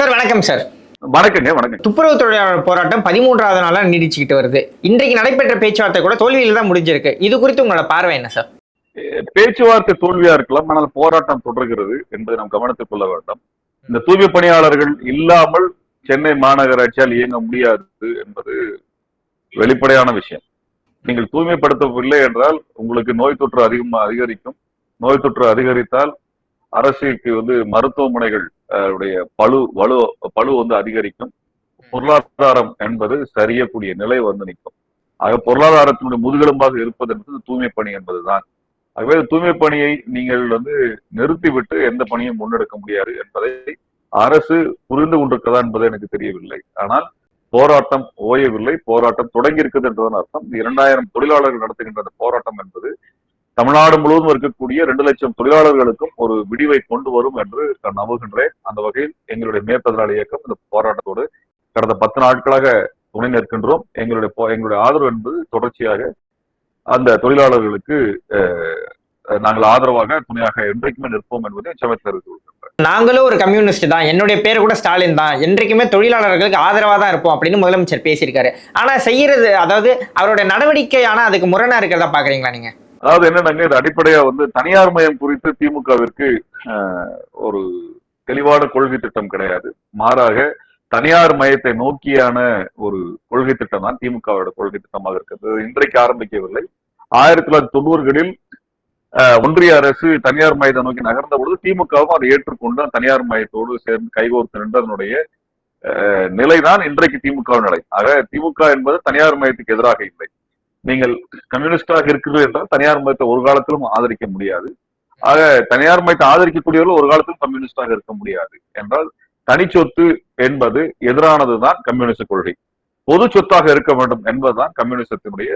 Sir வணக்கம் sir. வணக்கங்க வணக்கம் துப்புரவு தொழிலாளர் போராட்டம் பதிமூன்றாவது நாளா நீடிச்சுக்கிட்டு வருது. இன்றைக்கு நடைபெற்ற பேச்சுவார்த்தை கூட தோல்வியில் தான் முடிஞ்சிருக்கு. இது குறித்து உங்களோட பார்வை என்ன சார்? பேச்சுவார்த்தை தோல்வியா இருக்கலாம் ஆனால் போராட்டம் தொடர்கிறது என்பதை நாம் கவனத்தில் கொள்ள வேண்டும். இந்த தூய்மை பணியாளர்கள் இல்லாமல் சென்னை மாநகராட்சியால் இயங்க முடியாது என்பது வெளிப்படையான விஷயம். நீங்கள் தூய்மைப்படுத்தவில்லை என்றால் உங்களுக்கு நோய் தொற்று அதிகமாக அதிகரிக்கும். நோய் தொற்று அதிகரித்தால் அரசுக்கு வந்து மருத்துவமனைகள் உடைய பழு வலு பழு வந்து அதிகரிக்கும். பொருளாதாரம் என்பது சரியக்கூடிய நிலை வந்து நிற்கும். ஆக பொருளாதாரத்தினுடைய முதுகெலும்பாக இருப்பது என்பது தூய்மை பணி என்பதுதான். ஆகவே தூய்மை பணியை நீங்கள் வந்து நிறுத்திவிட்டு எந்த பணியும் முன்னெடுக்க முடியாது என்பதை அரசு புரிந்து கொண்டிருக்கிறதா என்பது எனக்கு தெரியவில்லை. ஆனால் போராட்டம் ஓயவில்லை. போராட்டம் தொடங்கி இருக்குது என்றதன் அர்த்தம். இரண்டாயிரம் தொழிலாளர்கள் நடத்துகின்ற அந்த போராட்டம் என்பது தமிழ்நாடு முழுவதும் இருக்கக்கூடிய ரெண்டு லட்சம் தொழிலாளர்களுக்கும் ஒரு விடிவை கொண்டு வரும் என்று நான் நம்புகின்றேன். அந்த வகையில் எங்களுடைய மேற்பதினாளி இயக்கம் இந்த போராட்டத்தோடு கடந்த பத்து நாட்களாக துணை நிற்கின்றோம். எங்களுடைய எங்களுடைய ஆதரவு என்பது தொடர்ச்சியாக அந்த தொழிலாளர்களுக்கு நாங்கள் ஆதரவாக துணையாக என்றைக்குமே நிற்போம் என்பதை சமயத்தில் தெரிவித்துக் நாங்களும் ஒரு கம்யூனிஸ்ட் தான். என்னுடைய பேர் கூட ஸ்டாலின் தான். என்றைக்குமே தொழிலாளர்களுக்கு ஆதரவாக தான் இருப்போம் அப்படின்னு முதலமைச்சர் பேசியிருக்காரு. ஆனா செய்யறது அதாவது அவருடைய நடவடிக்கை அதுக்கு முரணா இருக்கிறதா பாக்குறீங்களா நீங்க? அதாவது என்னன்னாங்க இது அடிப்படையா வந்து தனியார் மயம் குறித்து திமுகவிற்கு ஒரு தெளிவான கொள்கை திட்டம் கிடையாது. மாறாக தனியார் மயத்தை நோக்கியான ஒரு கொள்கை திட்டம் தான் திமுகவோட கொள்கை திட்டமாக இருக்கிறது. இன்றைக்கு ஆரம்பிக்கவில்லை. ஆயிரத்தி தொள்ளாயிரத்தி தொண்ணூறுகளில் ஒன்றிய அரசு தனியார் மயத்தை நோக்கி நகர்ந்த பொழுது திமுகவும் அதை ஏற்றுக்கொண்டு தனியார் மயத்தோடு சேர்ந்து கைகோர்த்து நின்று அதனுடைய நிலைதான் இன்றைக்கு திமுக நிலை. ஆக திமுக என்பது தனியார் மயத்துக்கு எதிராக இல்லை. நீங்கள் கம்யூனிஸ்டாக இருக்கிறீர்கள் என்றால் தனியார் மயத்தை ஒரு காலத்திலும் ஆதரிக்க முடியாது. ஆக தனியார் மையத்தை ஆதரிக்கக்கூடியவர்கள் ஒரு காலத்திலும் கம்யூனிஸ்டாக இருக்க முடியாது. என்றால் தனிச்சொத்து என்பது எதிரானதுதான் கம்யூனிஸ்ட் கொள்கை. பொது சொத்தாக இருக்க வேண்டும் என்பதுதான் கம்யூனிசத்தினுடைய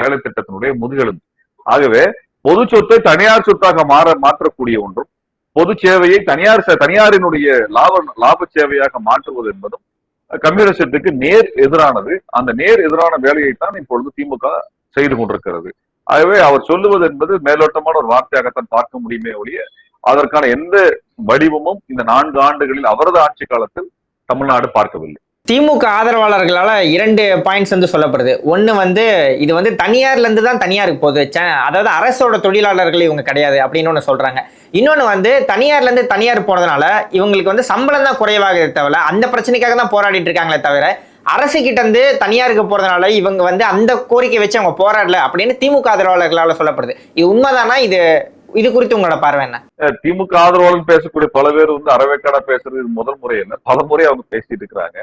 வேலை திட்டத்தினுடைய முதுகெலும்பு. ஆகவே பொது சொத்தை தனியார் சொத்தாக மாற மாற்றக்கூடிய ஒன்றும் பொது சேவையை தனியார் தனியாரினுடைய லாப லாப சேவையாக மாற்றுவது என்பதும் கம்யூனிசத்துக்கு நேர் எதிரானது. அந்த நேர் எதிரான வேலையை தான் இப்பொழுது திமுக செய்து கொண்டிருக்கிறது. ஆகவே அவர் சொல்லுவது என்பது மேலோட்டமான ஒரு வார்த்தையாகத்தான் பார்க்க முடியுமே ஒழிய அதற்கான எந்த வடிவமும் இந்த நான்கு ஆண்டுகளில் அவரது ஆட்சி காலத்தில் தமிழ்நாடு பார்க்கவில்லை. திமுக ஆதரவாளர்களால இரண்டு பாயிண்ட்ஸ் வந்து சொல்லப்படுது. ஒன்று வந்து இது வந்து தனியார்லேருந்து தான் தனியாருக்கு போகுது. அதாவது அரசோட தொழிலாளர்கள் இவங்க கிடையாது அப்படின்னு ஒன்று சொல்றாங்க. இன்னொன்னு வந்து தனியார்ல இருந்து தனியார் போனதுனால இவங்களுக்கு வந்து சம்பளம் தான் குறைவாக தவிர அந்த பிரச்சனைக்காக தான் போராடிட்டு இருக்காங்களே தவிர அரசு கிட்ட இருந்து தனியாருக்கு போறதுனால இவங்க வந்து அந்த கோரிக்கை வச்சு அவங்க போராடல அப்படின்னு திமுக ஆதரவாளர்களால சொல்லப்படுது. இது உண்மைதானா? இது இது குறித்து உங்களோட பார்வை என்ன? திமுக ஆதரவாளர் பேசக்கூடிய பல பேர் வந்து அறவேக்காடா பேசுறது முதல் முறை என்ன? பல முறை அவங்க பேசிட்டு இருக்கிறாங்க.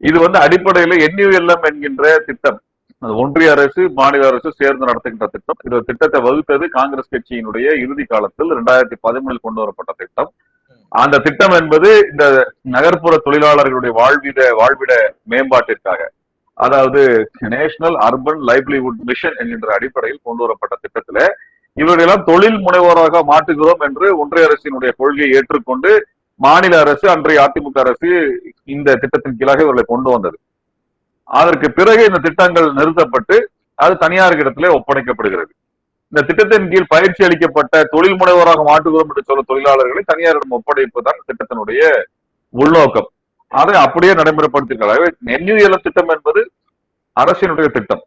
இது வந்து அடிப்படையில என்யூஎல்எம் என்கின்ற திட்டம். அது ஒன்றிய அரசு மாநில அரசு சேர்ந்து நடத்துகின்ற திட்டம். இந்த திட்டத்தை வகுத்தது காங்கிரஸ் கட்சியினுடைய இறுதி காலத்தில் இரண்டாயிரத்தி பதிமூணில் கொண்டு வரப்பட்ட திட்டம். அந்த திட்டம் என்பது இந்த நகர்ப்புற தொழிலாளர்களுடைய வாழ்விட வாழ்விட மேம்பாட்டிற்காக அதாவது நேஷனல் அர்பன் லைவ்லிஹுட் மிஷன் என்கின்ற அடிப்படையில் கொண்டு வரப்பட்ட திட்டத்துல இவர்களெல்லாம் தொழில் முனைவோராக மாற்றுகிறோம் என்று ஒன்றிய அரசினுடைய கொள்கையை ஏற்றுக்கொண்டு மாநில அரசு அன்றைய அதிமுக அரசு இந்த திட்டத்தின் கீழாக இவர்களை கொண்டு வந்தது. அதற்கு பிறகு இந்த திட்டங்கள் நிறுத்தப்பட்டு அது தனியார் இடத்துல ஒப்படைக்கப்படுகிறது. இந்த திட்டத்தின் கீழ் பயிற்சி அளிக்கப்பட்ட தொழில் முனைவோராக மாற்றுகிறோம் என்று சொல்ல தொழிலாளர்களை தனியாரிடம் ஒப்படைப்பதுதான் திட்டத்தினுடைய உள்நோக்கம். அதை அப்படியே நடைமுறைப்படுத்திருக்கிறார் என்யூஎல் திட்டம் என்பது அரசினுடைய திட்டம்.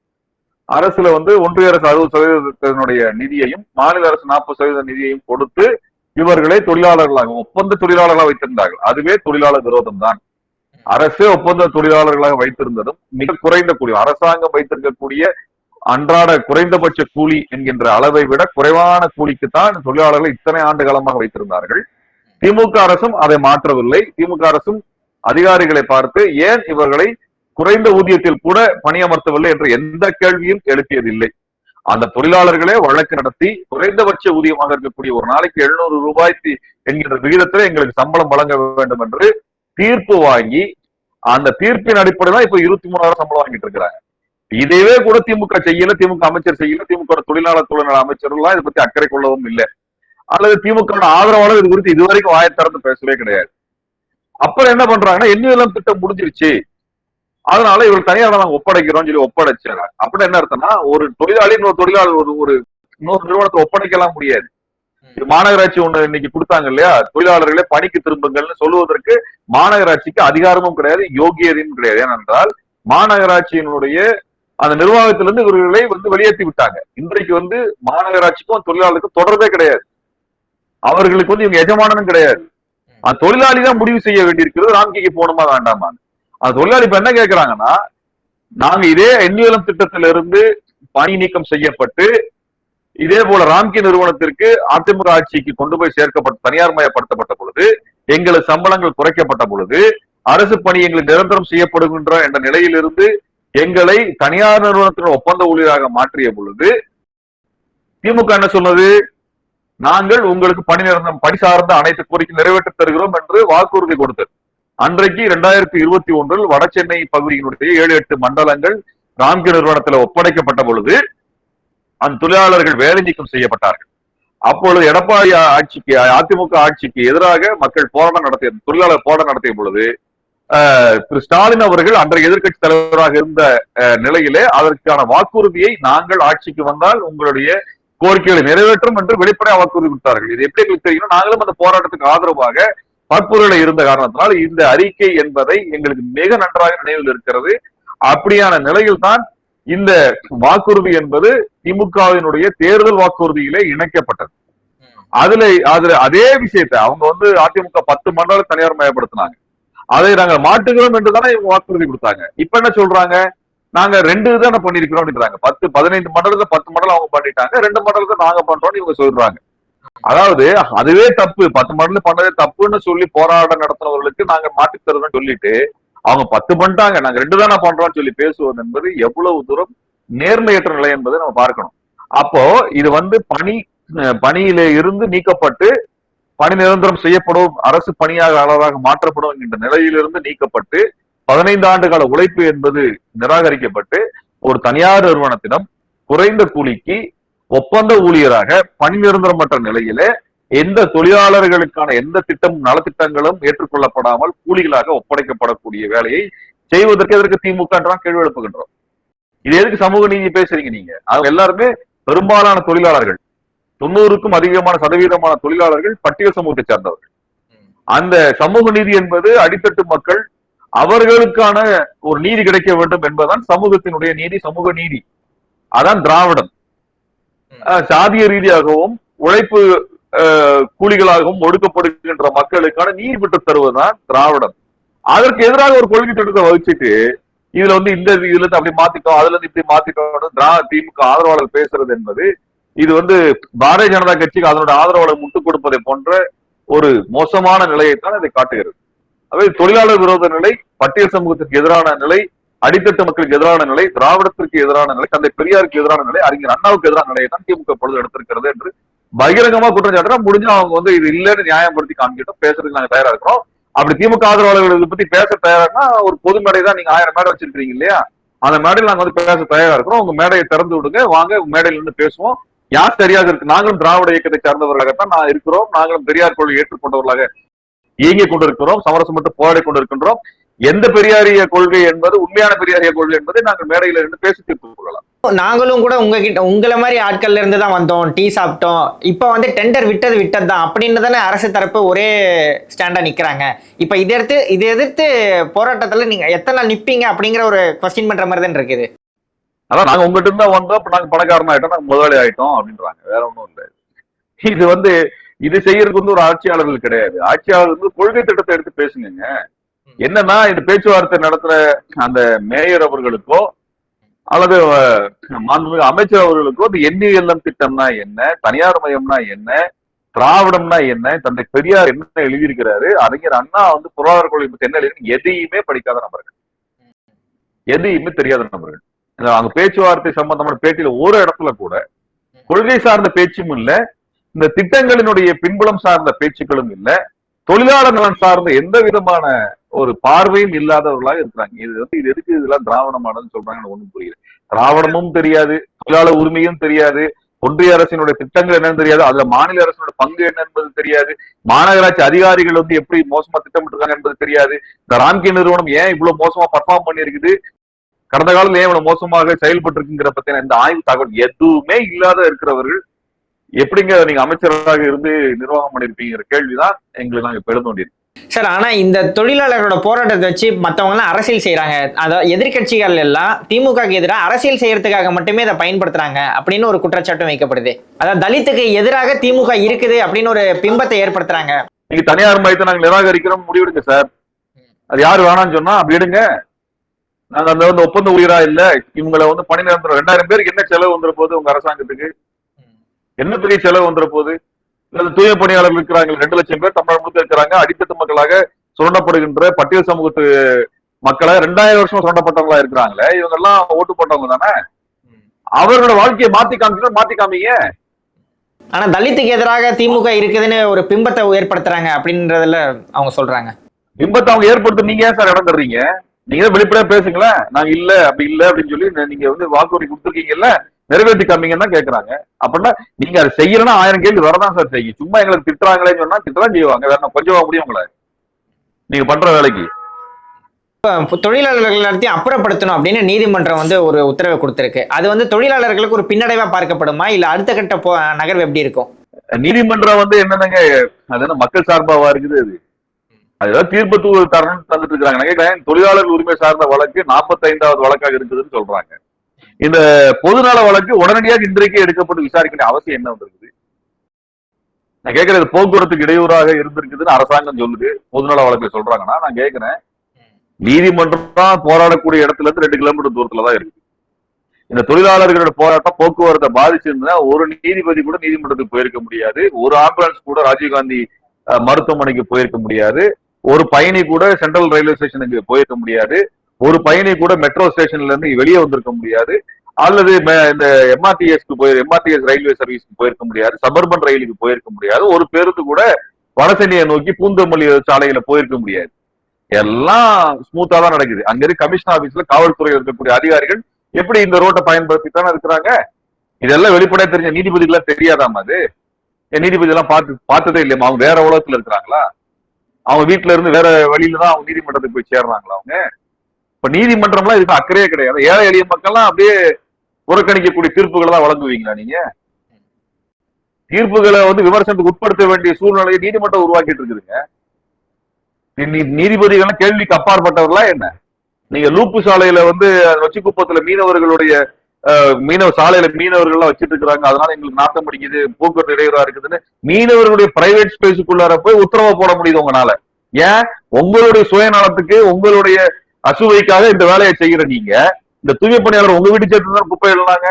அரசுல வந்து ஒன்றிய அரசு அறுபது சதவீதத்தினுடைய நிதியையும் மாநில அரசு நாற்பது சதவீத நிதியையும் கொடுத்து இவர்களை தொழிலாளர்களாக ஒப்பந்த தொழிலாளர்களாக வைத்திருந்தார்கள். அதுவே தொழிலாளர் விரோதம் தான் அரசே ஒப்பந்த தொழிலாளர்களாக வைத்திருந்ததும் மிக குறைந்த கூலி அரசாங்கம் வைத்திருக்கக்கூடிய அன்றாட குறைந்தபட்ச கூலி என்கின்ற அளவை விட குறைவான கூலிக்கு தான் தொழிலாளர்களை இத்தனை ஆண்டு காலமாக வைத்திருந்தார்கள். திமுக அரசும் அதை மாற்றவில்லை. திமுக அரசும் அதிகாரிகளை பார்த்து ஏன் இவர்களை குறைந்த ஊதியத்தில் கூட பணியமர்த்தவில்லை என்ற எந்த கேள்வியும் எழுப்பியதில்லை. அந்த தொழிலாளர்களே வழக்கு நடத்தி குறைந்தபட்ச ஊதியமாக இருக்கக்கூடிய ஒரு நாளைக்கு எழுநூறு ரூபாய்க்கு என்கின்ற விகிதத்தில் எங்களுக்கு சம்பளம் வழங்க வேண்டும் என்று தீர்ப்பு வாங்கி அந்த தீர்ப்பின் அடிப்படையில் இப்ப இருபத்தி மூணாயிரம் சம்பளம் வாங்கிட்டு இருக்கிறாங்க. இதையே கூட திமுக செய்யல திமுக அமைச்சர் செய்யல திமுக தொழிலாளர் தொழிலாளர் அமைச்சர் எல்லாம் இதை பத்தி அக்கறை கொள்ளவும் இல்லை. அல்லது திமுக ஆதரவாளர் இது குறித்து இதுவரைக்கும் வாயை திறந்து பேசவே கிடையாது. அப்புறம் என்ன பண்றாங்கன்னா எண்ணியலம் திட்டம் முடிஞ்சிருச்சு. அதனால இவர் தனியார் நாங்க ஒப்படைக்கிறோம் சொல்லி ஒப்படைச்சாங்க. அப்படின்னு என்ன அர்த்தம்னா ஒரு தொழிலாளி இன்னொரு தொழிலாளர் ஒரு ஒரு இன்னொரு நிறுவனத்தை ஒப்படைக்கலாம் முடியாது. மாநகராட்சி ஒண்ணு இன்னைக்கு கொடுத்தாங்க இல்லையா? தொழிலாளர்களே பணிக்கு திரும்புங்கள்னு சொல்லுவதற்கு மாநகராட்சிக்கு அதிகாரமும் கிடையாது யோகியதையும் கிடையாது. ஏனென்றால் மாநகராட்சியினுடைய அந்த நிர்வாகத்திலிருந்து இவர்களை வந்து வெளியேற்றி விட்டாங்க. இன்றைக்கு வந்து மாநகராட்சிக்கும் தொழிலாளருக்கும் தொடர்பே கிடையாது. அவர்களுக்கு வந்து இவங்க எஜமானனும் கிடையாது. தொழிலாளி தான் முடிவு செய்ய வேண்டியிருக்கிறது. ராம்கிக்கு போகணுமா வேண்டாமா அது தொழிலாளி இப்ப என்ன கேட்கிறாங்கன்னா நாங்க இதே எண்ணியலம் திட்டத்திலிருந்து பணி நீக்கம் செய்யப்பட்டு இதே போல ராம்கி நிறுவனத்திற்கு அதிமுக ஆட்சிக்கு கொண்டு போய் சேர்க்கப்பட்ட தனியார் மயப்படுத்தப்பட்ட பொழுது எங்களது சம்பளங்கள் குறைக்கப்பட்ட பொழுது அரசு பணி எங்களுக்கு நிரந்தரம் செய்யப்படுகின்ற என்ற நிலையிலிருந்து எங்களை தனியார் நிறுவனத்தின் ஒப்பந்த ஊழியராக மாற்றிய பொழுது திமுக என்ன சொன்னது? நாங்கள் உங்களுக்கு பணி நிரந்தரம் பணி சார்ந்த அனைத்து கோரிக்கை நிறைவேற்றி தருகிறோம் என்று வாக்குறுதி கொடுத்தது. அன்றைக்கு இரண்டாயிரத்தி இருபத்தி ஒன்றில் வட சென்னை பகுதியினுடைய ஏழு எட்டு மண்டலங்கள் ராம்கி நிறுவனத்தில் ஒப்படைக்கப்பட்ட பொழுது அந்த தொழிலாளர்கள் வேலை நீக்கம் செய்யப்பட்டார்கள். அப்பொழுது எடப்பாடி ஆட்சிக்கு அதிமுக ஆட்சிக்கு எதிராக மக்கள் போராட்டம் நடத்திய தொழிலாளர் போராட்டம் நடத்திய பொழுது ஆஹ், திரு ஸ்டாலின் அவர்கள் அன்றைய எதிர்க்கட்சி தலைவராக இருந்த நிலையிலே அதற்கான வாக்குறுதியை நாங்கள் ஆட்சிக்கு வந்தால் உங்களுடைய கோரிக்கைகளை நிறைவேற்றும் என்று வெளிப்படையாக வாக்குறுதி கொடுத்தார்கள். இது எப்படி எங்களுக்கு தெரியும் நாங்களும் அந்த போராட்டத்துக்கு ஆதரவாக பற்பொருளை இருந்த காரணத்தினால் இந்த அறிக்கை என்பதை எங்களுக்கு மிக நன்றாக நினைவில் இருக்கிறது. அப்படியான நிலையில் தான் இந்த வாக்குறுதி என்பது திமுகவினுடைய தேர்தல் வாக்குறுதியிலே இணைக்கப்பட்டது. அதுல அதுல அதே விஷயத்தை அவங்க வந்து அதிமுக பத்து மண்டலம் தனியார் மயப்படுத்தினாங்க. அதை நாங்க மாட்டுகிறோம் என்று தானே இவங்க வாக்குறுதி கொடுத்தாங்க. இப்ப என்ன சொல்றாங்க? நாங்க ரெண்டு தானே பண்ணிருக்கிறோம் அப்படின்றாங்க. பத்து பதினைந்து மண்டலத்தை பத்து மண்டலம் அவங்க பண்ணிட்டாங்க. ரெண்டு மண்டலத்தை நாங்க பண்றோம்னு இவங்க சொல்றாங்க. அதாவது அதுவே தப்பு. பத்து மண்டலம் பண்ணதே தப்புன்னு சொல்லி போராட்டம் நடத்தினவர்களுக்கு நாங்க மாற்றி தருவோம்னு சொல்லிட்டு அவங்க பத்து பண்ணிட்டாங்க. நாங்க ரெண்டு தானே பண்றோம்னு சொல்லி பேசுவது என்பது எவ்வளவு தூரம் நேர்மையற்ற நிலை என்பதை நம்ம பார்க்கணும். அப்போ இது வந்து பணி பணியில பணியிலே இருந்து நீக்கப்பட்டு பணி நிரந்தரம் செய்யப்படும் அரசு பணியாளராக மாற்றப்படும் என்கின்ற நிலையிலிருந்து நீக்கப்பட்டு பதினைந்து ஆண்டு கால உழைப்பு என்பது நிராகரிக்கப்பட்டு ஒரு தனியார் நிறுவனத்திடம் குறைந்த கூலிக்கு ஒப்பந்த ஊழியராக பணி நிரந்தரமற்ற நிலையிலே எந்த தொழிலாளர்களுக்கான எந்த திட்டமும் நலத்திட்டங்களும் ஏற்றுக்கொள்ளப்படாமல் கூலிகளாக ஒப்படைக்கப்படக்கூடிய வேலையை செய்வதற்கு எதற்கு திமுக கேள்வி எழுப்புகின்றோம். இது எதுக்கு சமூக நீதி பேசுறீங்க நீங்க? அவங்க எல்லாருமே பெரும்பாலான தொழிலாளர்கள் தொண்ணூறுக்கும் அதிகமான சதவீதமான தொழிலாளர்கள் பட்டியல் சமூகத்தை சார்ந்தவர்கள். அந்த சமூக நீதி என்பது அடித்தட்டு மக்கள் அவர்களுக்கான ஒரு நீதி கிடைக்க வேண்டும் என்பதுதான் சமூகத்தினுடைய நீதி சமூக நீதி. அதான் திராவிடம். சாதிய ரீதியாகவும் உழைப்பு கூலிகளாகவும் ஒடுக்கப்படுகின்ற மக்களுக்கான நீதி பெற்று தருவதுதான் திராவிடம். அதற்கு எதிராக ஒரு கொள்கை திட்டத்தை வகிச்சுட்டு இதுல வந்து இந்த இதுல இருந்து அப்படி மாத்திட்டோம் அதுல இருந்து இப்படி மாத்திட்டோம் திரா திமுக ஆதரவாளர் பேசுறது என்பது இது வந்து பாரதிய ஜனதா கட்சிக்கு அதனோட ஆதரவாளர் முட்டு கொடுப்பதை போன்ற ஒரு மோசமான நிலையைத்தான் இதை காட்டுகிறது. அவை தொழிலாளர் விரோத நிலை பட்டியல் சமூகத்திற்கு எதிரான நிலை அடித்தட்டு மக்களுக்கு எதிரான நிலை திராவிடத்திற்கு எதிரான நிலை தந்தை பெரியாருக்கு எதிரான நிலை அறிஞர் அண்ணாவுக்கு எதிரான நிலையை தான் திமுக பொழுது எடுத்திருக்கிறது என்று பகிரங்கமா குற்றம் சாட்டுறா முடிஞ்சு அவங்க வந்து இது இல்லைன்னு நியாயப்படுத்தி காமிக்கிட்டோம் பேசுறதுக்கு நாங்க தயாரா இருக்கிறோம். அப்படி திமுக ஆதரவாளர்கள் இதை பத்தி பேச தயாரானா ஒரு பொது மேடை தான் நீங்க ஆயிரம் மேடை வச்சிருக்கீங்க இல்லையா? அந்த மேடையில் நாங்க வந்து பேச தயாரா இருக்கிறோம். உங்க மேடையை திறந்து விடுங்க. வாங்க உங்க மேடையில இருந்து பேசுவோம். யார் சரியாக இருக்கு? நாங்களும் திராவிட இயக்கத்தை சார்ந்தவர்களாகத்தான் நான் இருக்கிறோம். நாங்களும் பெரியார் கொள்கை ஏற்றுக்கொண்டவர்களாக இயங்கிக் கொண்டிருக்கிறோம். சமரசம் மட்டும் போராடி கொண்டிருக்கின்றோம். எந்த பெரியாரிய கொள்கை என்பது உண்மையான பெரியாரிய கொள்கை என்பதை நாங்கள் மேடையில இருந்து பேசி தீர்த்து கொள்ளலாம். நாங்களும் கூட உங்ககிட்ட உங்களை மாதிரி ஆட்கள்ல இருந்து தான் வந்தோம் டீ சாப்பிட்டோம். இப்போ வந்து டெண்டர் விட்டது விட்டது தான். அப்படின்னு தானே அரசு தரப்பு ஒரே ஸ்டாண்டா நிக்கிறாங்க. இப்போ இதை எடுத்து இதை எதிர்த்து போராட்டத்துல நீங்க எத்தனை நாள் நிப்பீங்க அப்படிங்கிற ஒரு கொஸ்டின் பண்ற மாதிரி தான் இருக்குது. அதான் நாங்க உங்ககிட்ட இருந்தா வந்தோம். இப்ப நாங்க பணக்காரன் ஆயிட்டோம். நாங்க முதலாளி ஆயிட்டோம் அப்படின்றாங்க. வேற ஒண்ணும் இல்லை இது. வந்து இது செய்யறதுக்கு வந்து ஒரு ஆட்சியாளர்கள் கிடையாது. ஆட்சியாளர்கள் வந்து கொள்கை திட்டத்தை எடுத்து பேசுங்க என்னன்னா இந்த பேச்சுவார்த்தை நடத்துற அந்த மேயர் அவர்களுக்கோ அல்லது மாண்புமிகு அமைச்சர் அவர்களுக்கோ இந்த என்இஎல்எம் திட்டம்னா என்ன தனியார் மயம்னா என்ன திராவிடம்னா என்ன தந்தை பெரியார் என்ன எழுதியிருக்கிறாரு அறிஞர் அண்ணா வந்து பொருளாதார கொள்கை என்ன எழுதி எதையுமே படிக்காத நபர்கள். எதையுமே தெரியாத நபர்கள். அவங்க அங்க பேச்சுவார்த்தை சம்பந்தமான பேட்டியில ஒரு இடத்துல கூட கொள்கை சார்ந்த பேச்சும் இல்ல இந்த திட்டங்களினுடைய பின்புலம் சார்ந்த பேச்சுக்களும் இல்ல தொழிலாளர் நலன் சார்ந்த எந்த விதமான ஒரு பார்வையும் இல்லாதவர்களாக இருக்கிறாங்க. இது வந்து இது எதுக்கு இதெல்லாம் திராவிடமானதுன்னு சொல்றாங்க எனக்கு ஒண்ணும் புரியல. திராவிடமும் தெரியாது தொழிலாளர் உரிமையும் தெரியாது ஒன்றிய அரசினுடைய திட்டங்கள் என்னன்னு தெரியாது அதுல மாநில அரசினுடைய பங்கு என்ன என்பது தெரியாது மாநகராட்சி அதிகாரிகள் வந்து எப்படி மோசமா திட்டமிட்டிருக்காங்க என்பது தெரியாது இந்த ராம்கி நிறுவனம் ஏன் இவ்வளவு மோசமா பர்ஃபார்ம் பண்ணிருக்குது கடந்த காலத்துல ஏன் இவ்வளவு மோசமாக செயல்பட்டு இருக்குங்கிற பத்தின இந்த ஆய்வு தகவல் எதுவுமே இல்லாத இருக்கிறவர்கள் எப்படிங்க நீங்க அமைச்சராக இருந்து நிர்வாகம் பண்ணிருப்பீங்கிற கேள்விதான் எங்களுக்கு நாங்க இப்ப சார் ஆனா இந்த தொழிலாளர்களோட போராட்டத்தை வச்சு மத்தவங்க எல்லாம் அரசியல் செய்யறாங்க அதாவது எதிர்கட்சிகள் எல்லாம் திமுகக்கு எதிராக அரசியல் செய்யறதுக்காக மட்டுமே இதை பயன்படுத்துறாங்க அப்படின்னு ஒரு குற்றச்சாட்டும் வைக்கப்படுது. அதாவது தலித்துக்கு எதிராக திமுக இருக்குது அப்படின்னு ஒரு பிம்பத்தை ஏற்படுத்துறாங்க. நீங்க தனியார் மையத்தை நாங்கள் நிராகரிக்கிறோம் முடிவெடுங்க சார். அது யார் வேணாம்னு சொன்னா அப்படி எடுங்க. நாங்க அந்த வந்து ஒப்பந்த ஊழியரா இல்ல. இவங்களை வந்து பணி நிரந்தரம் ரெண்டாயிரம் பேருக்கு என்ன செலவு வந்துற போகுது உங்க அரசாங்கத்துக்கு? என்ன பெரிய செலவு வந்துற போகுது? தூய பணியாளர்கள் இருக்கிறாங்க. ரெண்டு லட்சம் பேர் தமிழ் முழுக்க இருக்கிறாங்க. அடித்தட்டு மக்களாக சுரண்டப்படுகின்ற பட்டியல் சமூகத்து மக்களை ரெண்டாயிரம் வருஷம் சுரண்டப்பட்டவங்களா இருக்கிறாங்களே. இவங்க எல்லாம் ஓட்டு போட்டவங்க தானே? அவர்களோட வாழ்க்கையை மாத்தி காமிக்கணும் மாத்தி காமிங்க. ஆனா தலித்துக்கு எதிராக திமுக இருக்குதுன்னு ஒரு பிம்பத்தை ஏற்படுத்துறாங்க அப்படின்றதுல அவங்க சொல்றாங்க. பிம்பத்தை அவங்க ஏற்படுத்த நீங்க ஏன் சார் இடம் தர்றீங்க? நீங்க வெளிப்படையா பேசுங்களேன். நாங்க இல்ல அப்படி இல்ல அப்படின்னு சொல்லி நீங்க வந்து வாக்குறுதி கொடுத்துருக்கீங்கல்ல. நிறைவேற்றி காமிங்கன்னு தான் கேக்குறாங்க. அப்படின்னா நீங்க அதை செய்யலன்னா ஆயிரம் கேள்வி வரதான் சார் செய்யும். சும்மா எங்களுக்கு திட்டுறாங்களேன்னு சொன்னா திட்டதான் செய்வாங்க. வேற கொஞ்சமா முடியும் உங்களை. நீங்க பண்ற வேலைக்கு. தொழிலாளர்கள் எல்லாத்தையும் அப்புறப்படுத்தணும் அப்படின்னு நீதிமன்றம் வந்து ஒரு உத்தரவை கொடுத்திருக்கு. அது வந்து தொழிலாளர்களுக்கு ஒரு பின்னடைவா பார்க்கப்படுமா? இல்ல அடுத்த கட்ட போ நகர்வு எப்படி இருக்கும்? நீதிமன்றம் வந்து என்னென்னங்க அது என்ன மக்கள் சார்பாவா இருக்குது அது? அதுதான் தீர்ப்பு தூ- தரணும்னு தந்துட்டு இருக்காங்க தொழிலாளர் உரிமை சார்ந்த வழக்கு 45வது வழக்காக இருக்குதுன்னு சொல்றாங்க. இந்த பொதுநல வழக்கு உடனடியாக இன்றைக்கு எடுக்கப்பட்டு விசாரிக்க வேண்டிய அவசியம் என்ன வந்திருக்குது? நான் கேட்கறது போக்குவரத்துக்கு இடையூறாக இருந்திருக்குதுன்னு அரசாங்கம் சொல்லுது. பொதுநல வழக்கு சொல்றாங்கன்னா நான் கேட்கிறேன் நீதிமன்றம் தான் போராடக்கூடிய இடத்துல இருந்து ரெண்டு கிலோமீட்டர் தூரத்துல தான் இருக்கு இந்த தொழிலாளர்களோட போராட்டம் போக்குவரத்தை பாதிச்சிருந்தா ஒரு நீதிபதி கூட நீதிமன்றத்துக்கு போயிருக்க முடியாது. ஒரு ஆம்புலன்ஸ் கூட ராஜீவ்காந்தி மருத்துவமனைக்கு போயிருக்க முடியாது. ஒரு பயணி கூட சென்ட்ரல் ரயில்வே ஸ்டேஷனுக்கு போயிருக்க முடியாது. ஒரு பயணி கூட மெட்ரோ ஸ்டேஷன்ல இருந்து வெளியே வந்திருக்க முடியாது. அல்லது இந்த எம்ஆர்டிஎஸ்க்கு போய் எம்ஆர்டிஎஸ் ரயில்வே சர்வீஸ்க்கு போயிருக்க முடியாது. சபர்பன் ரயிலுக்கு போயிருக்க முடியாது. ஒரு பேருந்து கூட வடசென்னையை நோக்கி பூந்தமல்லி சாலையில போயிருக்க முடியாது. எல்லாம் ஸ்மூத்தா தான் நடக்குது. அங்க இருக்க கமிஷன் ஆபீஸ்ல காவல்துறையில் இருக்கக்கூடிய அதிகாரிகள் எப்படி இந்த ரோட்டை பயன்படுத்தி தானே இருக்கிறாங்க? இதெல்லாம் வெளிப்படையா தெரிஞ்ச நீதிபதிகள்லாம் தெரியாதாமா அது? என் நீதிபதி எல்லாம் பார்த்து பார்த்ததே இல்லையா அவங்க வேற உலகத்துல இருக்கிறாங்களா? அவங்க வீட்டுல இருந்து வேற வழியில தான் அவங்க நீதிமன்றத்துக்கு போய் சேர்றாங்களா அவங்க? இப்ப நீதிமன்றம்லாம் இதுக்கு அக்கறையே கிடையாது. ஏழை எளிய மக்கள்லாம் அப்படியே புறக்கணிக்கக்கூடிய தீர்ப்புகளை தான் வழங்குவீங்களா நீங்க? தீர்ப்புகளை வந்து விமர்சனத்துக்கு உட்படுத்த வேண்டிய சூழ்நிலையை நீதிமன்றம் உருவாக்கிட்டு இருக்குதுங்க. நீ- கேள்விக்கு அப்பாற்பட்டவர்களா என்ன? நீங்க லூப்பு சாலையில வந்து நொச்சிக்குப்பத்துல மீனவர்களுடைய மீனவ சாலையில மீனவர்கள் எல்லாம் வச்சிட்டு இருக்கிறாங்க. அதனால எங்களுக்கு நாட்டம் அடிக்குது போக்குவரத்து இடையூறா இருக்குதுன்னு மீனவர்களுடைய பிரைவேட் ஸ்பேஸுக்குள்ளார போய் உத்தரவு போட முடியுது உங்களால. ஏன்? உங்களுடைய சுயநலத்துக்கு உங்களுடைய அசுவைக்காக இந்த வேலையை செய்யற நீங்க இந்த தூய பணியாளர் உங்க வீட்டு சேர்த்து தான் குப்பை எழுனாங்க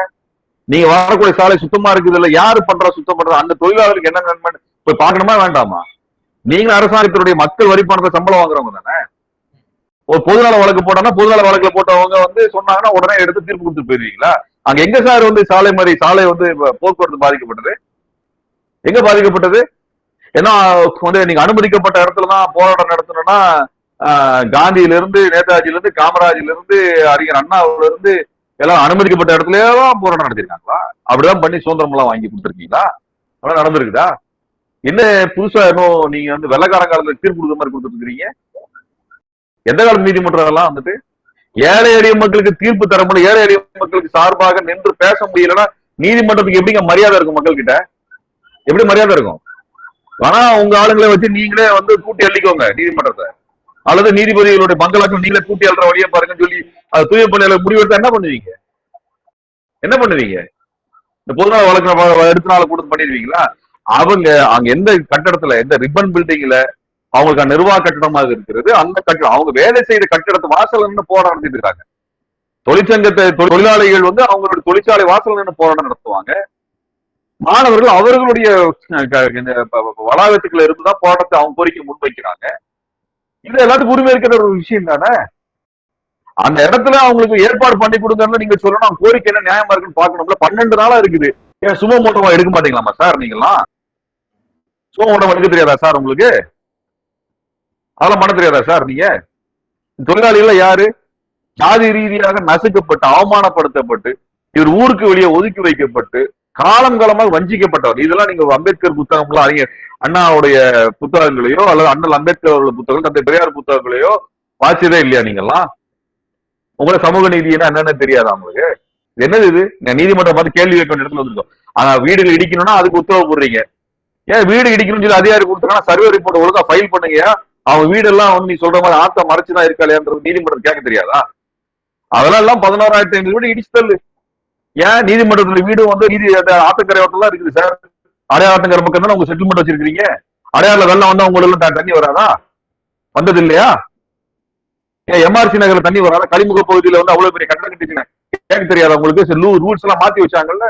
நீங்க வரக்கூடிய சாலை சுத்தமா இருக்குது இல்ல யாரு பண்றா சுத்தம் பண்றா? அந்த தொழிலாளருக்கு என்ன நன்மை போய் பார்க்கணுமா வேண்டாமா? நீங்க அரசாங்கத்தினுடைய மக்கள் வரி பணத்தை சம்பளம் வாங்குறவங்க தானே? ஒரு பொதுநல வழக்கு போட்டோம்னா பொதுநல வழக்குல போட்டவங்க வந்து சொன்னாங்கன்னா உடனே எடுத்து தீர்ப்பு கொடுத்து போயிருவீங்களா? அங்க எங்க சார் வந்து சாலை மாதிரி சாலை வந்து போக்குவரத்து பாதிக்கப்பட்டது? எங்க பாதிக்கப்பட்டது? ஏன்னா வந்து நீங்க அனுமதிக்கப்பட்ட இடத்துல தான் போராட்டம் நடத்தணும்னா காந்தியிலிருந்து காந்தியில காமராஜிலிருந்து அறிஞர் அண்ணாவுல இருந்து எல்லாம் அனுமதிக்கப்பட்ட இடத்துலயே தான் போராட்டம் நடத்திருக்காங்களா? அப்படிதான் பண்ணி சுதந்திரம் எல்லாம் வாங்கி கொடுத்துருக்கீங்களா? அதெல்லாம் நடந்திருக்குதா? என்ன புதுசா இன்னும் நீங்க வந்து வெள்ளக்கார காலத்துல தீர்ப்பு கொடுக்குற மாதிரி கொடுத்துருக்கீங்க எந்த கால நீதிமன்றம் எல்லாம் வந்துட்டு? ஏழை எளிய மக்களுக்கு தீர்ப்பு தர முடியல. ஏழை எளிய மக்களுக்கு சார்பாக நின்று பேச முடியலன்னா நீதிமன்றத்துக்கு எப்படிங்க மரியாதை இருக்கும் மக்கள் கிட்ட எப்படி மரியாதை இருக்கும்? ஆனா உங்க ஆளுங்களை வச்சு நீங்களே வந்து கூட்டி அள்ளிக்கோங்க நீதிமன்றத்தை. அல்லது நீதிபதிகளுடைய மங்களாக்கம் நீங்களே கூட்டி அல்ற வழியை பாருங்கன்னு சொல்லி அதை தூய பணியாளர் முடிவெடுத்தா என்ன பண்ணுவீங்க? என்ன பண்ணுவீங்க? இந்த பொதுநாள் வழக்கு எடுத்த நாள் கொடுத்து பண்ணிடுவீங்களா? அவங்க அங்க எந்த கட்டடத்துல எந்த ரிப்பன் பில்டிங்ல அவங்களுக்கு நிர்வாக கட்டடமாக இருக்கிறது அந்த கட்டடம் அவங்க வேலை செய்த கட்டடத்து வாசல் நின்று போராட்டம் நடத்திட்டு இருக்காங்க. தொழிற்சங்கத்தை தொழிலாளிகள் வந்து அவங்களுடைய தொழிற்சாலை வாசல் நின்று போராட்டம் நடத்துவாங்க. மாணவர்கள் அவர்களுடைய வளாகத்துக்குள்ள இருந்துதான் போராட்டத்தை அவங்க கோரிக்கை முன்வைக்கிறாங்க. இது எல்லாத்துக்கும் உரிமை இருக்கிற ஒரு விஷயம் தானே? அந்த இடத்துல அவங்களுக்கு ஏற்பாடு பண்ணி கொடுங்கன்னு நீங்க சொல்லணும். கோரிக்கை என்ன நியாயமா இருக்குன்னு பாக்கணும்ல பன்னெண்டு நாளா இருக்குது. ஏன் சும மோட்டமா எடுக்க மாட்டீங்களாமா சார் நீங்களாம் சும மோட்டமா எடுக்க தெரியாதா சார் உங்களுக்கு? அதெல்லாம் பண்ண தெரியாதா சார் நீங்க? தொழிலாளிகள் யாரு? ஜாதி ரீதியாக நசுக்கப்பட்டு அவமானப்படுத்தப்பட்டு இவர் ஊருக்கு வெளியே ஒதுக்கி வைக்கப்பட்டு காலம் காலமாக வஞ்சிக்கப்பட்டவர். இதெல்லாம் நீங்க அம்பேத்கர் புத்தகம்லாம் அறிஞர் அண்ணாவுடைய புத்தகங்களையோ அல்லது அண்ணல் அம்பேத்கர் அவர்கள் புத்தகம் தந்தை பெரியார் புத்தகங்களையோ வாசியதே இல்லையா நீங்கெல்லாம் உங்களை சமூக நீதினா என்னன்னு தெரியாதா உங்களுக்கு? என்னது இது? நான் நீதிமன்றம் பார்த்து கேள்வி கேட்க வேண்டிய இடத்துல வந்திருக்கோம். ஆனா வீடுகள் இடிக்கணும்னா அதுக்கு உத்தரவு போடுறீங்க. ஏன் வீடு இடிக்கணும்னு சொல்லி அதிகாரி கொடுத்தாங்கன்னா சர்வே ரிப்போர்ட் ஒழுங்கா ஃபைல் பண்ணுங்க அவன் வீடெல்லாம் வந்து நீ சொல்ற மாதிரி ஆத்த மறைச்சுதான் இருக்காளேன்றது நீதிமன்றம் கேட்க தெரியாதா? அதெல்லாம் எல்லாம் பதினோராயிரத்தி ஐநூறு வீடு இடிச்சு தள்ளு. ஏன் நீதிமன்றத்துல வீடு வந்து நீதி அந்த ஆத்தக்கரை ஓட்டம் இருக்குது சார். அடையாள ஆத்தங்கரை பக்கம் தானே உங்க செட்டில்மெண்ட் வச்சிருக்கீங்க அடையாள வெள்ளம் வந்தா உங்களுக்கு தண்ணி வராதா? வந்தது இல்லையா? எம்ஆர்சி நகர்ல தண்ணி வராதா? கலிமுக பகுதியில வந்து அவ்வளவு பெரிய கட்டடம் கட்டிச்சுங்க கேட்க தெரியாது உங்களுக்கு ரூல்ஸ் எல்லாம் மாத்தி வச்சாங்கல்ல?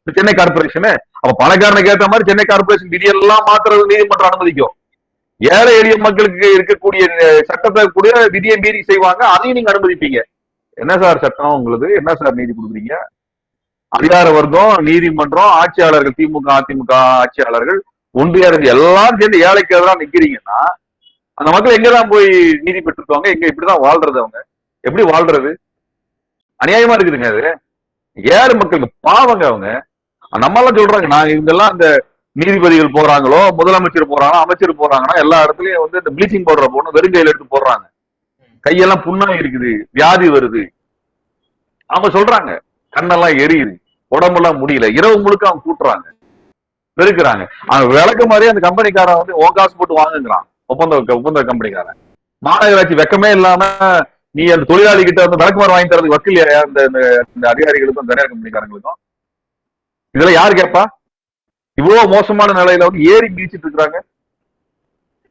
இந்த சென்னை கார்பரேஷன் அப்ப பணக்காரனுக்கு ஏத்த மாதிரி சென்னை கார்பரேஷன் விதியெல்லாம் மாத்துறது நீதிமன்றம் அனுமதிக்கும். ஏழை எளிய மக்களுக்கு இருக்கக்கூடிய சட்டத்தை கூட விதியை மீறி செய்வாங்க. அதையும் நீங்க அனுமதிப்பீங்க. என்ன சார் சட்டம் உங்களுக்கு என்ன சார் நீதி கொடுக்குறீங்க? அதிகார வர்க்கம் நீதிமன்றம் ஆட்சியாளர்கள் திமுக அதிமுக ஆட்சியாளர்கள் ஒன்றிய அரசு எல்லாரும் சேர்ந்து ஏழைக்கு எதிராக நிக்கிறீங்கன்னா அந்த மக்கள் எங்கதான் போய் நீதி பெற்றுருக்காங்க எங்க இப்படிதான் வாழ்றது அவங்க? எப்படி வாழ்றது? அநியாயமா இருக்குதுங்க அது. ஏழை மக்களுக்கு பாவங்க அவங்க. நம்ம எல்லாம் சொல்றாங்க நான் இவங்கெல்லாம் அந்த நீதிபதிகள் போறாங்களோ முதலமைச்சர் போறாங்களோ அமைச்சர் போறாங்கன்னா எல்லா இடத்துலயும் வந்து இந்த ப்ளீச்சிங் பவுடரை போடணும் வெறுங்கையில எடுத்து போடுறாங்க. கையெல்லாம் புண்ணாய் இருக்குது வியாதி வருது. அவங்க சொல்றாங்க. கண்ணெல்லாம் எரியுது. உடம்பெல்லாம் முடியல. இரவு முழுக்க அவங்க கூட்டுறாங்க. பெருக்குறாங்க. அவன் விளக்கு மாதிரியே அந்த கம்பெனிக்காரன் வந்து ஓ காசு போட்டு வாங்குங்கிறான். ஒப்பந்த ஒப்பந்த கம்பெனிக்காரன். மாநகராட்சி வெக்கமே இல்லாம நீ அந்த தொழிலாளி கிட்ட வந்து விளக்குமாறு வாங்கி தரது வக்கீல் அந்த இந்த இந்த- அதிகாரிகளுக்கும் தனியார் கம்பெனிக்காரங்களுக்கும்? இதெல்லாம் யார் கேட்பா இவ்வளவு மோசமான நிலையில வந்து ஏறி மீச்சிட்டு இருக்கிறாங்க.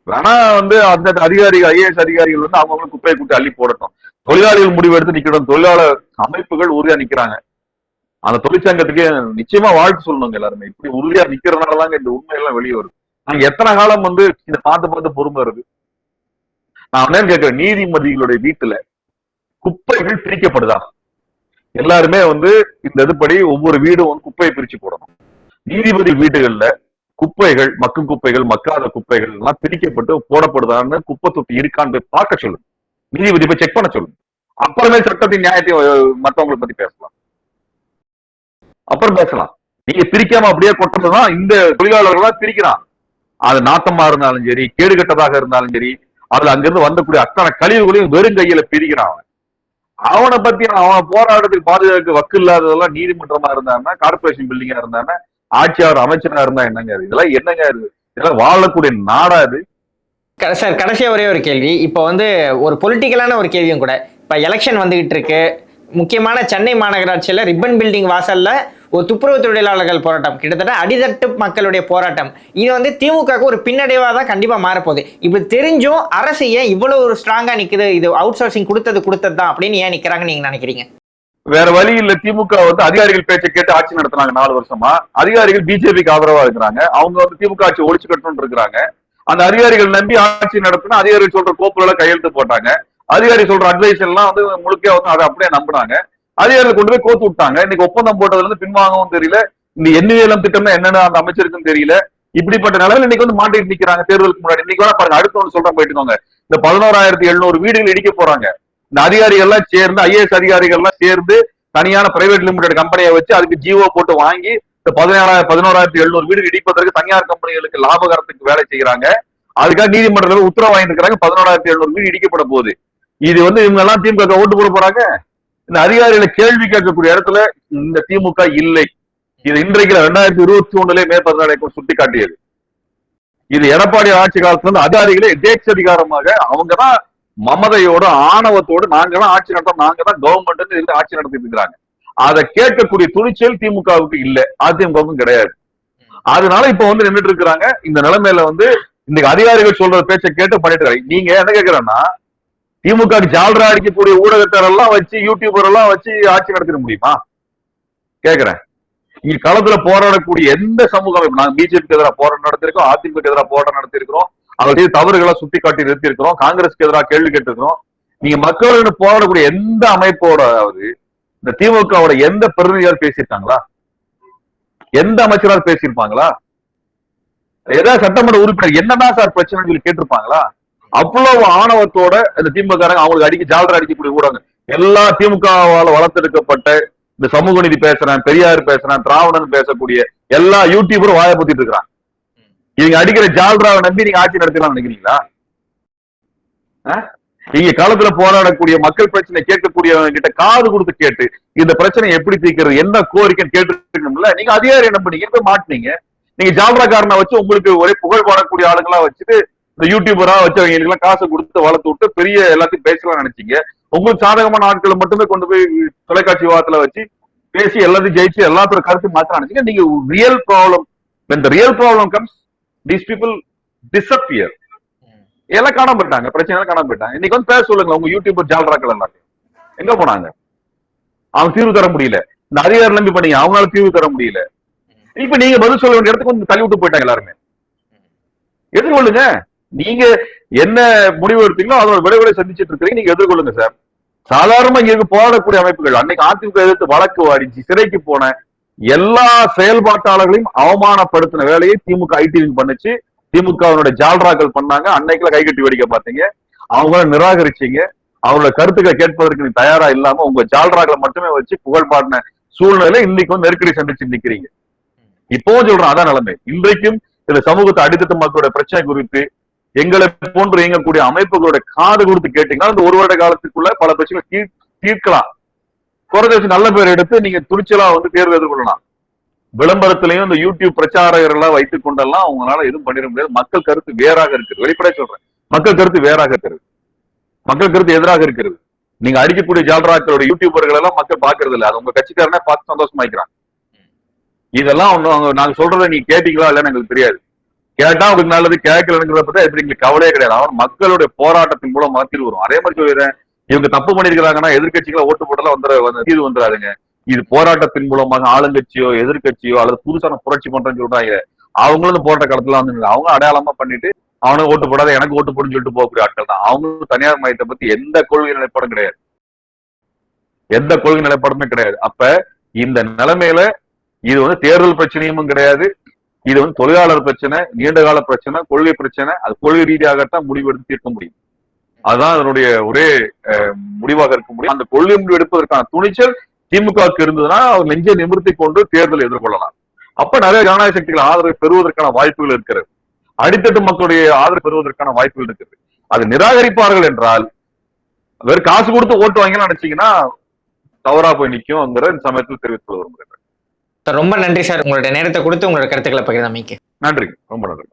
வேணா வந்து அந்த அதிகாரிகள் ஐஏஎஸ் அதிகாரிகள் வந்து அவங்க குப்பையை கூட்டி அள்ளி போடட்டும். தொழிலாளிகள் முடிவு எடுத்து நிக்கணும் தொழிலாளர் அமைப்புகள் உறுதியா நிக்கிறாங்க. அந்த தொழிற்சங்கத்துக்கு நிச்சயமா வாழ்த்து சொல்லணுங்க எல்லாருமே. இப்படி உறுதியா நிக்கிறதுனாலதாங்க இந்த உண்மையெல்லாம் வெளியே வருது. நாங்க எத்தனை காலம் வந்து இதை பார்த்து பார்த்து பொறுமை இருக்கு நான் என்னன்னு கேட்கிறேன் நீதிமதிகளுடைய வீட்டுல குப்பைகள் பிரிக்கப்படுதா? எல்லாருமே வந்து இந்த இதுபடி ஒவ்வொரு வீடும் வந்து குப்பையை பிரிச்சு போடணும். நீதிபதி வீடுகள்ல குப்பைகள் மக்கும் குப்பைகள் மக்காத குப்பைகள் எல்லாம் பிரிக்கப்பட்டு போடப்படுதான்னு குப்பை தொட்டி இருக்கான்னு பார்க்க சொல்லுங்க. நீதிபதி போய் செக் பண்ண சொல்லுங்க அப்புறமே சட்டத்தின் நியாயத்தை மற்றவங்களை மத்தவங்களை பத்தி பேசலாம். அப்புறம் பேசலாம். நீங்க பிரிக்காம அப்படியே கொட்டுறதுதான் இந்த தொழிலாளர்களா பிரிக்கிறான். அது நாத்தமா இருந்தாலும் சரி கேடுகட்டதாக இருந்தாலும் சரி அதுல அங்கிருந்து வந்தக்கூடிய அத்தனை கழிவுகளையும் வெறும் கையில பிரிக்கிறான் அவன். அவனை பத்தி அவன் போராட்டத்துக்கு பாதுகாக்க வக்கு இல்லாததெல்லாம் நீதிமன்றமா இருந்தான்னா கார்பரேஷன் பில்டிங்கா இருந்தானா ஆட்சியாளர் அமைச்சரா இருந்தா என்னங்க இது இதெல்லாம் என்னங்க இது இதெல்லாம் வாழக்கூடிய நாடா இது சார் கடைசியாக ஒரே ஒரு கேள்வி. இப்போ வந்து ஒரு பொலிட்டிக்கலான ஒரு கேள்வியும் கூட. இப்போ எலெக்ஷன் வந்துகிட்டு இருக்கு. முக்கியமான சென்னை மாநகராட்சியில் ரிப்பன் பில்டிங் வாசல்ல ஒரு துப்புரவு தொழிலாளர்கள் போராட்டம். கிட்டத்தட்ட அடித்தட்டு மக்களுடைய போராட்டம். இது வந்து திமுகவுக்கு ஒரு பின்னடைவாக தான் கண்டிப்பாக மாறப்போகுது. இப்படி தெரிஞ்சும் அரசு ஏன் இவ்வளோ ஒரு ஸ்ட்ராங்காக நிற்குது இது அவுட் சோர்சிங் கொடுத்தது கொடுத்தது தான் அப்படின்னு ஏன் நிற்கிறாங்கன்னு நீங்கள் நினைக்கிறீங்க? வேற வழி இல்ல. திமுக வந்து அதிகாரிகள் பேச்சை கேட்டு ஆட்சி நடத்தினாங்க நாலு வருஷமா. அதிகாரிகள் பிஜேபிக்கு ஆதரவா இருக்கிறாங்க. அவங்க வந்து திமுக ஆட்சி ஒழிச்சு கட்டணும்னு இருக்கிறாங்க. அந்த அதிகாரிகள் நம்பி ஆட்சி நடத்தினா அதிகாரிகள் சொல்ற கோப்புல கையெழுத்து போட்டாங்க. அதிகாரி சொல்ற அட்வைஸ் எல்லாம் வந்து முழுக்க வந்து அதை அப்படியே நம்பினாங்க. அதிகாரிகள் கொண்டு போய் கோத்து விட்டாங்க. இன்னைக்கு ஒப்பந்தம் போட்டதுல இருந்து பின்வாங்கவும் தெரியல. இந்த எண்ணியலம் திட்டம்னா என்னன்னு அந்த அமைச்சருக்கும் தெரியல. இப்படிப்பட்ட நிலையில இன்னைக்கு வந்து மாட்டிட்டு நிக்கிறாங்க. தேர்தலுக்கு முன்னாடி. இன்னைக்கு வேணா பாருங்க. அடுத்த ஒன்று சொல்றேன் போயிட்டுக்கோங்க இந்த பதினோராயிரத்தி எழுநூறு வீடுகள் இடிக்க போறாங்க. இந்த அதிகாரிகள்லாம் சேர்ந்து ஐஏஎஸ் அதிகாரிகள்லாம் சேர்ந்து தனியான பிரைவேட் லிமிடெட் கம்பெனியை வச்சு அதுக்கு ஜிஓ போட்டு வாங்கி இந்த பதினேழாயிரம் பதினோராயிரத்தி எழுநூறு வீடு இடிப்பதற்கு தனியார் கம்பெனிகளுக்கு லாபகரத்துக்கு வேலை செய்யறாங்க. அதுக்காக நீதிமன்றத்தில் உத்தரவு வாங்கிட்டு பதினோராயிரத்தி எழுநூறு வீடு இடிக்கப்பட போகுது. இது வந்து இவங்க எல்லாம் திமுக ஓட்டு போட போறாங்க? இந்த அதிகாரிகளை கேள்வி கேட்கக்கூடிய இடத்துல இந்த திமுக இல்லை. இது இன்றைக்கு ரெண்டாயிரத்தி இருபத்தி ஒண்ணுல மே பதினாலு சுட்டி காட்டியது இது எடப்பாடி ஆட்சி காலத்துல இருந்து அதிகாரிகளே எதேச்ச அதிகாரமாக அவங்கதான் மமதையோட ஆணவத்தோடு நாங்க தான் ஆட்சி நடத்தோம் நாங்க தான் கவர்மெண்ட் ஆட்சி நடத்திட்டு இருக்கிறாங்க. அதை கேட்கக்கூடிய துணிச்சல் திமுகவுக்கு இல்ல. அதிமுகவுக்கும் கிடையாது. அதனால இப்ப வந்து நின்றுட்டு இருக்கிறாங்க. இந்த நிலைமையில வந்து இன்னைக்கு அதிகாரிகள் சொல்ற பேச்சை கேட்டு பண்ணிட்டு இருக்காங்க. நீங்க என்ன கேக்குறேன்னா திமுக ஜால்ரா அடிக்கக்கூடிய ஊடகத்தார் எல்லாம் வச்சு யூடியூபர் எல்லாம் வச்சு ஆட்சி நடத்திட முடியுமா? கேக்குறேன். இங்க களத்துல போராடக்கூடிய எந்த சமூகம் அமைப்பு நாங்க பிஜேபிக்கு எதிராக போராட்டம் நடத்திருக்கோம் அதிமுக எதிராக போராட்டம் நடத்திருக்கிறோம். அவர்களுடைய தவறுகளை சுட்டி காட்டி நிறுத்திருக்கிறோம் காங்கிரஸ்க்கு எதிராக கேள்வி கேட்டிருக்கிறோம். நீங்க மக்களுடன் போராடக்கூடிய எந்த அமைப்போட இந்த திமுகவோட எந்த பிரதிநிதியால் பேசியிருக்காங்களா? எந்த அமைச்சரால் பேசியிருப்பாங்களா? ஏதாவது சட்டமன்ற உறுப்பினர் என்னதான் சார் பிரச்சனை சொல்லி கேட்டிருப்பாங்களா? அவ்வளவு ஆணவத்தோட இந்த திமுக அவங்களுக்கு அடிக்க ஜாலரா அடிக்கக்கூடிய ஊடகங்கள். எல்லா திமுகவால வளர்த்தெடுக்கப்பட்ட இந்த சமூக நீதி பேசுறேன் பெரியார் பேசுறேன் திராவிடன் பேசக்கூடிய எல்லா யூடியூபரும் வாய பத்திட்டு இருக்கிறாங்க. இவங்க அடிக்கிற ஜால்ராவை நம்பி நீங்க ஆட்சி நடத்தலாம் நினைக்கிறீங்களா? ஆ? இங்க காலத்துல போராடக்கூடிய மக்கள் பிரச்சனை கேட்கக்கூடியவங்க கிட்ட காது கொடுத்து கேட்டு இந்த பிரச்சனை எப்படி தீர்க்கிறது என்ன கோரிக்கைன்னு கேட்டுருக்கணும்ல நீங்க அதிகாரி என்ன பண்ணீங்க? போய் மாட்டினீங்க. நீங்க ஜால்ராக்காரனை வச்சு உங்களுக்கு ஒரே புகழ் போடக்கூடிய ஆளுங்களா வச்சுட்டு இந்த யூடியூபரா வச்சவங்க எல்லாம் காசு கொடுத்து வளர்த்து விட்டு பெரிய எல்லாத்தையும் பேசலாம் நினைச்சீங்க. உங்களுக்கு சாதகமான ஆட்களை மட்டுமே கொண்டு போய் தொலைக்காட்சி விவாதத்துல வச்சு பேசி எல்லாத்தையும் ஜெயிச்சு எல்லாத்தோட கருத்து மாற்ற நினைச்சீங்க. நீங்க ரியல் ப்ராப்ளம் இந்த real problem comes these people people எல்லாம் காணாம போயிட்டாங்க. பிரச்சனை எல்லாம் காணாம போயிட்டாங்க. இன்னைக்கு வந்து பேச சொல்லுங்க. உங்க யூடியூபர் ஜால்ராக்கள் எல்லாத்தையும். எங்க போனாங்க? அவங்க தீர்வு தர முடியல. இந்த அதிகாரி நம்பி பண்ணீங்க. அவங்களால தீர்வு தர முடியல. இப்ப நீங்க பதில் சொல்ல வேண்டிய இடத்துக்கு வந்து தள்ளி விட்டு போயிட்டாங்க எல்லாருமே. எதிர்கொள்ளுங்க. நீங்க என்ன முடிவு எடுத்தீங்களோ அதோட விளைவுகளை சந்திச்சிட்டு இருக்கிறீங்க. நீங்க எதிர்கொள்ளுங்க சார் சாதாரணமா இங்க இருக்க போராடக்கூடிய அமைப்புகள் அன்னைக்கு அதிமுக எதிர்த்து வழக்கு வாடிச்சு சிறைக்கு போன எல்லா செயல்பாட்டாளர்களையும் அவமானப்படுத்தின வேலையை திமுக ஐடி பண்ணுச்சு. திமுகவினுடைய ஜால்ராக்கள் பண்ணாங்க. அன்னைக்குள்ள கைகட்டி வெடிக்க பாத்தீங்க அவங்கள நிராகரிச்சீங்க. அவங்களோட கருத்துக்களை கேட்பதற்கு நீ தயாரா இல்லாம உங்க ஜால்ராக்களை மட்டுமே வச்சு புகழ் பாடின சூழ்நிலை இன்னைக்கு வந்து நெருக்கடி சந்திச்சு நிக்கிறீங்க. இப்பவும் சொல்றேன் அதான் நிலைமை. இன்றைக்கும் இந்த சமூகத்தை அடித்தட்டு மக்களுடைய பிரச்சனை குறித்து எங்களை போன்று இயங்கக்கூடிய அமைப்புகளோட காது கொடுத்து கேட்டீங்கன்னா இந்த ஒரு வருட காலத்துக்குள்ள பல பிரச்சனைகள் தீர்க்கலாம். குறைஞ்ச நல்ல பேர் எடுத்து நீங்க துணிச்சலா வந்து தேர்வு எதிர்கொள்ளலாம். விளம்பரத்திலையும் இந்த யூடியூப் பிரச்சாரகர்களா வைத்துக் கொண்டெல்லாம் அவங்களால எதுவும் பண்ணிட முடியாது. மக்கள் கருத்து வேறாக இருக்கிறது. வெளிப்படையா சொல்றேன். மக்கள் கருத்து வேறாக இருக்கிறது. மக்கள் கருத்து எதிராக இருக்கிறது. நீங்க அடிக்கக்கூடிய ஜால்ராக்களோட யூடியூபர்கள் எல்லாம் மக்கள் பாக்குறது இல்ல அது உங்க கட்சிக்காரனே பார்த்து சந்தோஷமாக்கிறாங்க இதெல்லாம் ஒண்ணு அவங்க நாங்க சொல்றதை நீங்க கேட்டீங்களா இல்லைன்னு எங்களுக்கு தெரியாது. கேட்டா உங்களுக்கு நல்லது கேட்கலங்கிறத பத்தி எப்படி எங்களுக்கு கவலையே கிடையாது. அவன் மக்களுடைய போராட்டத்தின் மூலம் மாத்திரு வரும். அதே மாதிரி சொல்லிடுறேன். இவங்க தப்பு பண்ணிருக்கிறாங்கன்னா எதிர்கட்சிகளை ஓட்டு போட்டெல்லாம் வந்துட வந்து தீர்வு வந்துடாதுங்க இது போராட்டத்தின் மூலமாக ஆளுங்கட்சியோ எதிர்கட்சியோ அல்லது புதுசான புரட்சி பண்றேன்னு சொல்றாங்க. அவங்களும் இந்த போராட்ட காலத்துல வந்து அவங்க அடையாளமா பண்ணிட்டு அவனுக்கு ஓட்டு போடாத எனக்கு ஓட்டு போடுன்னு சொல்லிட்டு போகக்கூடிய ஆட்கள் தான். அவங்களும் தனியார் மையத்தை பத்தி எந்த கொள்கை நிலைப்பாடும் கிடையாது. எந்த கொள்கை நிலைப்பாடுமே கிடையாது. அப்ப இந்த நிலைமையில இது வந்து தேர்தல் பிரச்சனையும் கிடையாது. இது வந்து தொழிலாளர் பிரச்சனை நீண்ட கால பிரச்சனை கொள்கை பிரச்சனை அது கொள்கை ரீதியாகத்தான் முடிவெடுத்து தீர்க்க முடியும். அதுதான் அதனுடைய ஒரே அஹ், முடிவாக இருக்க முடியும். அந்த கொள்கை முடிவு எடுப்பதற்கான துணிச்சல் திமுகவுக்கு இருந்ததுன்னா அவர் நெஞ்சை நிமிர்த்தி கொண்டு தேர்தலை எதிர்கொள்ளலாம். அப்ப நிறைய ஜனநாயக சக்திகள் ஆதரவை பெறுவதற்கான வாய்ப்புகள் இருக்கிறது. அடித்தட்டு மக்களுடைய ஆதரவு பெறுவதற்கான வாய்ப்புகள் இருக்குது. அது நிராகரிப்பார்கள் என்றால் வெறும் காசு கொடுத்து ஓட்டு வாங்கலாம் நினைச்சீங்கன்னா தவறா போய் நிக்கும்ங்கிற இந்த சமயத்தில் தெரிவித்துக் கொள்ள விரும்புகிறேன். சார் ரொம்ப நன்றி சார். உங்களுடைய நேரத்தை கொடுத்து உங்களோட கருத்துக்களை பகிர்ந்தமைக்கு. நன்றி. ரொம்ப நன்றி.